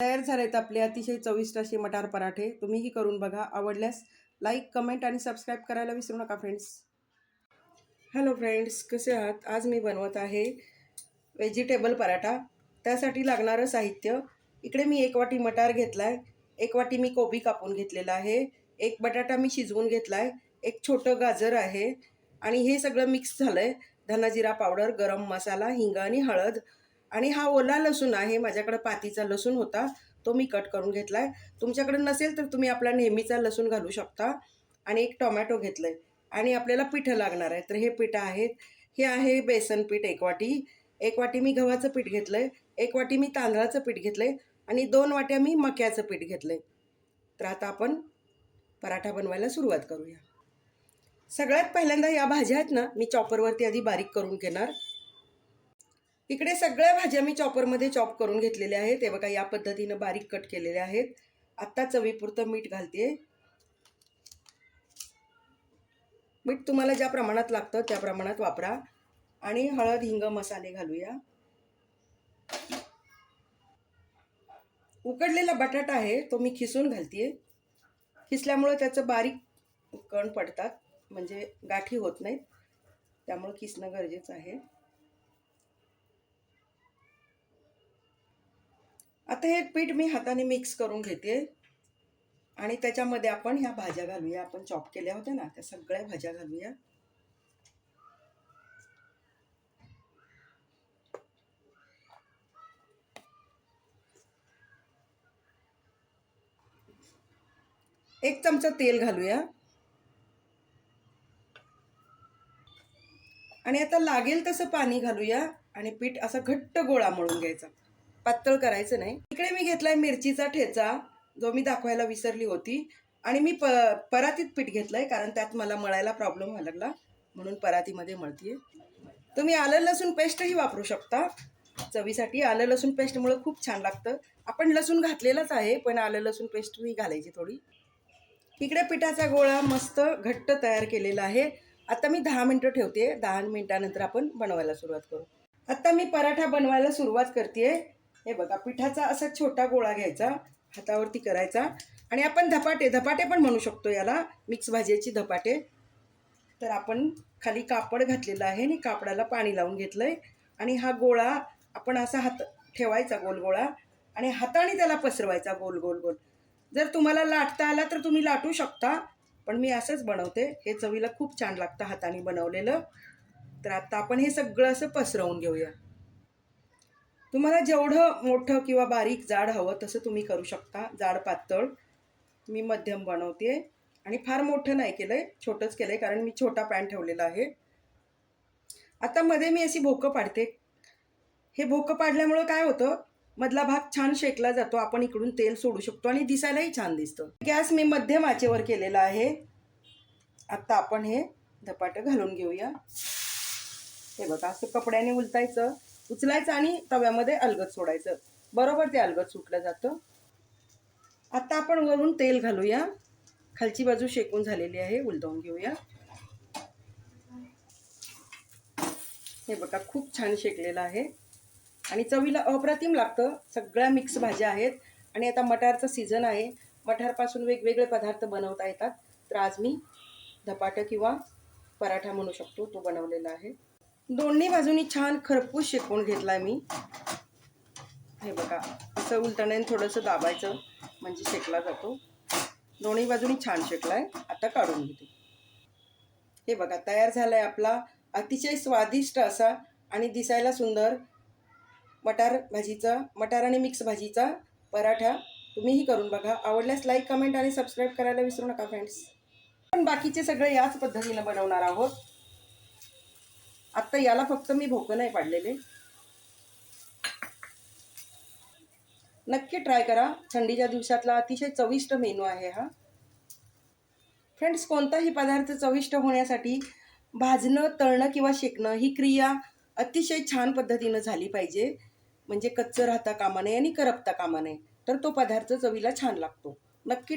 तयार झालेत आपले अतिशय चविष्ट असे मटार पराठे. तुम्हीही करून बघा. आवडल्यास लाईक कमेंट आणि सबस्क्राईब करायला विसरू नका फ्रेंड्स हॅलो फ्रेंड्स कसे आहात? आज मी बनवत आहे व्हेजिटेबल पराठा. त्यासाठी लागणारं साहित्य. इकडे मी एक वाटी मटार घेतला आहे एक वाटी मी कोबी कापून घेतलेला आहे. एक बटाटा मी शिजवून घेतला आहे एक छोटं गाजर आहे. आणि हे सगळं मिक्स झालं आहे धनाजिरा पावडर गरम मसाला हिंग आणि हळद. आणि हा ओला लसूण आहे माझ्याकडे पातीचा लसूण होता तो मी कट करून घेतला आहे तुमच्याकडे नसेल तर तुम्ही आपला नेहमीचा लसूण घालू शकता. आणि एक टोमॅटो घेतलं आहे आणि आपल्याला पिठं लागणार आहे. तर हे पिठं आहेत हे आहे बेसन पीठ एक वाटी. एक वाटी मी गव्हाचं पीठ घेतलं आहे एक वाटी मी तांदळाचं पीठ घेतलं आहे आणि दोन वाट्या मी मक्याचं पीठ घेतलं आहे तर आता आपण पराठा बनवायला सुरुवात करूया. सगळ्यात पहिल्यांदा या भाज्या आहेत ना मी चॉपरवरती आधी बारीक करून घेणार. इकडे सगळ्या भाज्या मी चॉपरमध्ये चॉप करून घेतलेल्या आहेत. ते बघा या पद्धतीनं बारीक कट केलेल्या आहेत. आत्ता चवीपुरतं मीठ घालते. मीठ तुम्हाला ज्या प्रमाणात लागतं त्या प्रमाणात वापरा. आणि हळद हिंग मसाले घालूया. उकडलेला बटाटा आहे तो मी खिसून घालते खिसल्यामुळं त्याचं बारीक कण पडतात. म्हणजे गाठी होत नाहीत. त्यामुळं किसणं गरजेचं आहे. आता हे पीठ मी हाताने मिक्स करून घेते. आणि त्याच्यामध्ये आपण ह्या भाज्या घालूया. आपण चॉप केल्या होत्या ना त्या सगळ्या भाज्या घालूया. एक चमचा तेल घालूया. आणि आता लागेल तसं पाणी घालूया. आणि पीठ असं घट्ट गोळा मळून घ्यायचा. पातळ करायचं नाही. इकडे मी घेतलाय मिरचीचा ठेचा जो मी दाखवायला विसरली होती. आणि मी प परातीत पीठ घेतलंय कारण त्यात मला मळायला प्रॉब्लेम व्हायला लागला. म्हणून परातीमध्ये मळतीये. तुम्ही आलं लसूण पेस्टही वापरू शकता. चवीसाठी आलं लसूण पेस्टमुळे खूप छान लागतं. आपण लसूण घातलेलंच आहे पण आलं लसूण पेस्ट मी घालायची थोडी. इकडे पिठाचा गोळा मस्त घट्ट तयार केलेला आहे. आता मी दहा मिनटं ठेवते दहा मिनटानंतर आपण बनवायला सुरुवात करू. आता मी पराठा बनवायला सुरुवात करते हे बघा पिठाचा असा छोटा गोळा घ्यायचा हातावरती करायचा आणि आपण धपाटे धपाटे पण म्हणू शकतो याला मिक्स भाजीची धपाटे. तर आपण खाली कापड घातलेलं आहे आणि कापडाला पाणी लावून घेतलं आहे आणि हा गोळा आपण असा हात ठेवायचा गोल गोळा आणि हाताने त्याला पसरवायचा गोल गोल गोल. जर तुम्हाला लाटता आला तर तुम्ही लाटू शकता पण मी असंच बनवते. हे चवीला खूप छान लागतं हाताने बनवलेलं. तर आता आपण हे सगळं असं पसरवून घेऊया. तुम्हाला जेवढं मोठं किंवा बारीक जाड हवं तसं तुम्ही करू शकता. जाड पातळ मी मध्यम बनवते आणि फार मोठं नाही केलं आहे छोटंच केलं आहे कारण मी छोटा पॅन ठेवलेला आहे. आता मध्ये मी अशी भोकं पाडते. हे भोकं पाडल्यामुळं काय होतं मधला भाग छान शेकला जातो. आपण इकडून तेल सोडू शकतो आणि दिसायलाही छान दिसतं. गॅस मी मध्यम आचेवर केलेला आहे. आत्ता आपण हे धपाटं घालून घेऊया. हे बघा असं कपड्याने उलटायचं. उचलायचं आणि तव्यामध्ये अलगद सोडायचं. बरोबर ते अलगद सुटलं जातं. आता आपण वरून तेल घालूया. खालची बाजू शेकून झालेली आहे. उलदवून घेऊया. हे बघा खूप छान शेकलेलं आहे. आणि चवीला अप्रतिम लागतं. सगळ्या मिक्स भाज्या आहेत. आणि आता मटारचं सीझन आहे. मटारपासून वेगवेगळे पदार्थ बनवता येतात. तर आज मी धपाटं किंवा पराठा म्हणू शकतो. तो बनवलेला आहे. दोन्ही बाजूनी छान खरपूस शेकून घेतला आहे मी. हे बघा असं उलटण्याने थोडंसं दाबायचं म्हणजे शेकला जातो. दोन्ही बाजूनी छान शेकला आहे आता काढून घेते. हे बघा तयार झाला आहे आपला अतिशय स्वादिष्ट असा आणि दिसायला सुंदर मटार भाजीचा मटार आणि मिक्स भाजीचा पराठा तुम्हीही करून बघा. आवडल्यास लाईक कमेंट आणि सबस्क्राईब करायला विसरू नका फ्रेंड्स पण बाकीचे सगळे याच पद्धतीनं बनवणार आहोत. आत्ता याला फक्त मी भोकं नाही पाडलेले. नक्की ट्राय करा. थंडीच्या दिवसातला अतिशय चविष्ट मेनू आहे हा. फ्रेंड्स कोणताही पदार्थ चविष्ट होण्यासाठी भाजणं तळणं किंवा शेकणं ही क्रिया अतिशय छान पद्धतीनं झाली पाहिजे. म्हणजे कच्चं राहता कामा नये आणि करपता कामा नये. तर तो पदार्थ चवीला छान लागतो. नक्की